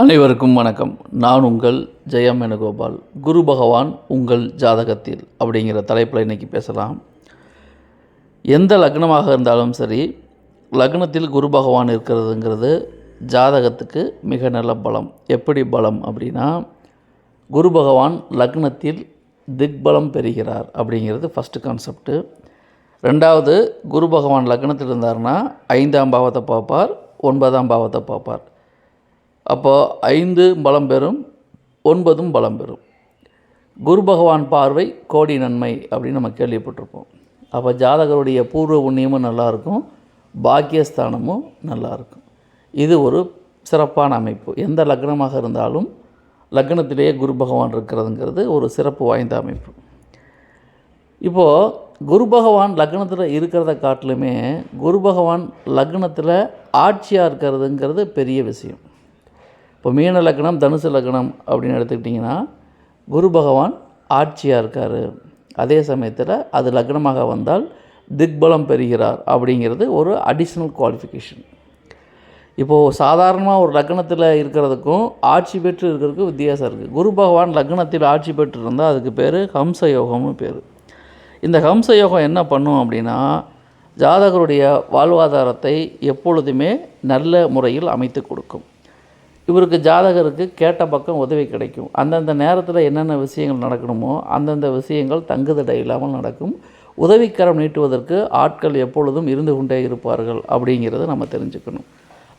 அனைவருக்கும் வணக்கம். நான் உங்கள் ஜெயம் வேணுகோபால். குரு பகவான் உங்கள் ஜாதகத்தில் அப்படிங்கிற தலைப்பில் இன்றைக்கி பேசலாம். எந்த லக்னமாக இருந்தாலும் சரி லக்னத்தில் குரு பகவான் இருக்கிறதுங்கிறது ஜாதகத்துக்கு மிக நல்ல பலம். எப்படி பலம் அப்படின்னா குரு பகவான் லக்னத்தில் திக்பலம் பெறுகிறார் அப்படிங்கிறது ஃபஸ்ட்டு கான்செப்ட்டு ரெண்டாவது குரு பகவான் லக்னத்தில் இருந்தார்னா ஐந்தாம் பாவத்தை பார்ப்பார் ஒன்பதாம் பாவத்தை பார்ப்பார். அப்போது ஐந்து பலம் பெறும் ஒன்பதும் பலம் பெறும். குரு பகவான் பார்வை கோடி நன்மை அப்படின்னு நம்ம கேள்விப்பட்டிருப்போம். அப்போ ஜாதகருடைய பூர்வ புண்ணியமும் நல்லாயிருக்கும் பாக்கியஸ்தானமும் நல்லாயிருக்கும். இது ஒரு சிறப்பான அமைப்பு. எந்த லக்னமாக இருந்தாலும் லக்னத்திலேயே குரு பகவான் இருக்கிறதுங்கிறது ஒரு சிறப்பு வாய்ந்த அமைப்பு. இப்போது குரு பகவான் லக்னத்தில் இருக்கிறத காட்டிலுமே குரு பகவான் லக்னத்தில் ஆட்சியாக இருக்கிறதுங்கிறது பெரிய விஷயம். இப்போ மீன லக்னம் தனுசு லக்னம் அப்படின்னு எடுத்துக்கிட்டிங்கன்னா குரு பகவான் ஆட்சியாக இருக்கார். அதே சமயத்தில் அது லக்னமாக வந்தால் திக்பலம் பெறுகிறார் அப்படிங்கிறது ஒரு அடிஷ்னல் குவாலிஃபிகேஷன் இப்போது சாதாரணமாக ஒரு லக்னத்தில் இருக்கிறதுக்கும் ஆட்சி பெற்று இருக்கிறதுக்கும் வித்தியாசம் இருக்குது குரு பகவான் லக்னத்தில் ஆட்சி பெற்று இருந்தால் அதுக்கு பேர் ஹம்ச யோகம்னு பேர். இந்த ஹம்ச யோகம் என்ன பண்ணும் அப்படின்னா ஜாதகருடைய வாழ்வாதாரத்தை எப்பொழுதுமே நல்ல முறையில் அமைத்து கொடுக்கும். இவருக்கு ஜாதகருக்கு கேட்ட பக்கம் உதவி கிடைக்கும். அந்தந்த நேரத்தில் என்னென்ன விஷயங்கள் நடக்கணுமோ அந்தந்த விஷயங்கள் தங்குதடை இல்லாமல் நடக்கும். உதவிக்கரம் நீட்டுவதற்கு ஆட்கள் எப்பொழுதும் இருந்து கொண்டே இருப்பார்கள் அப்படிங்கிறத நம்ம தெரிஞ்சுக்கணும்.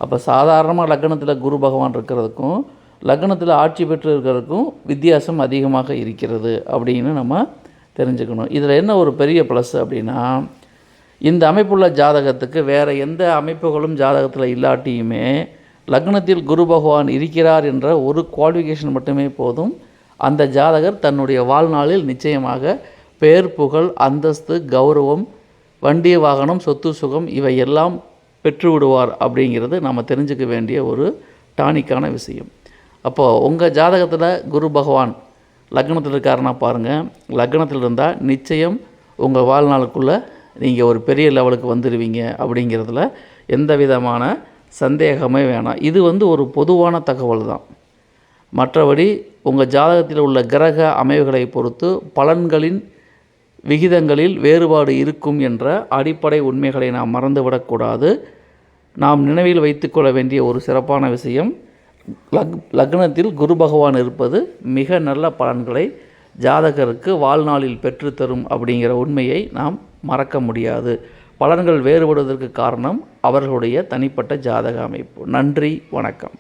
அப்போ சாதாரணமாக லக்னத்தில் குரு பகவான் இருக்கிறதுக்கும் லக்னத்தில் ஆட்சி பெற்று இருக்கிறதுக்கும் வித்தியாசம் அதிகமாக இருக்கிறது அப்படின்னு நம்ம தெரிஞ்சுக்கணும். இதில் என்ன ஒரு பெரிய ப்ளஸ் அப்படின்னா இந்த அமைப்புள்ள ஜாதகத்துக்கு வேறு எந்த அமைப்புகளும் ஜாதகத்தில் இல்லாட்டியுமே லக்னத்தில் குரு பகவான் இருக்கிறார் என்ற ஒரு குவாலிஃபிகேஷன் மட்டுமே போதும். அந்த ஜாதகர் தன்னுடைய வாழ்நாளில் நிச்சயமாக பெயர் புகழ் அந்தஸ்து கௌரவம் வண்டி வாகனம் சொத்து சுகம் இவை எல்லாம் பெற்று விடுவார் அப்படிங்கிறது நம்ம தெரிஞ்சுக்க வேண்டிய ஒரு டானிக்கான விஷயம். அப்போது உங்கள் ஜாதகத்தில் குரு பகவான் லக்னத்தில் இருக்காருன்னா பாருங்கள் லக்னத்தில் இருந்தால் நிச்சயம் உங்கள் வாழ்நாளுக்குள்ளே நீங்கள் ஒரு பெரிய லெவலுக்கு வந்துடுவீங்க அப்படிங்கிறதுல எந்த விதமான சந்தேகமே வேணாம். இது வந்து ஒரு பொதுவான தகவல் தான் மற்றபடி உங்கள் ஜாதகத்தில் உள்ள கிரக அமைவுகளை பொறுத்து பலன்களின் விகிதங்களில் வேறுபாடு இருக்கும் என்ற அடிப்படை உண்மைகளை நாம் மறந்துவிடக்கூடாது நாம் நினைவில் வைத்துக்கொள்ள வேண்டிய ஒரு சிறப்பான விஷயம் லக் லக்னத்தில் குரு பகவான் இருப்பது மிக நல்ல பலன்களை ஜாதகருக்கு வாழ்நாளில் பெற்றுத்தரும் அப்படிங்கிற உண்மையை நாம் மறக்க முடியாது. பலன்கள் வேறுபடுவதற்கு காரணம் அவர்களுடைய தனிப்பட்ட ஜாதக அமைப்பு. நன்றி வணக்கம்.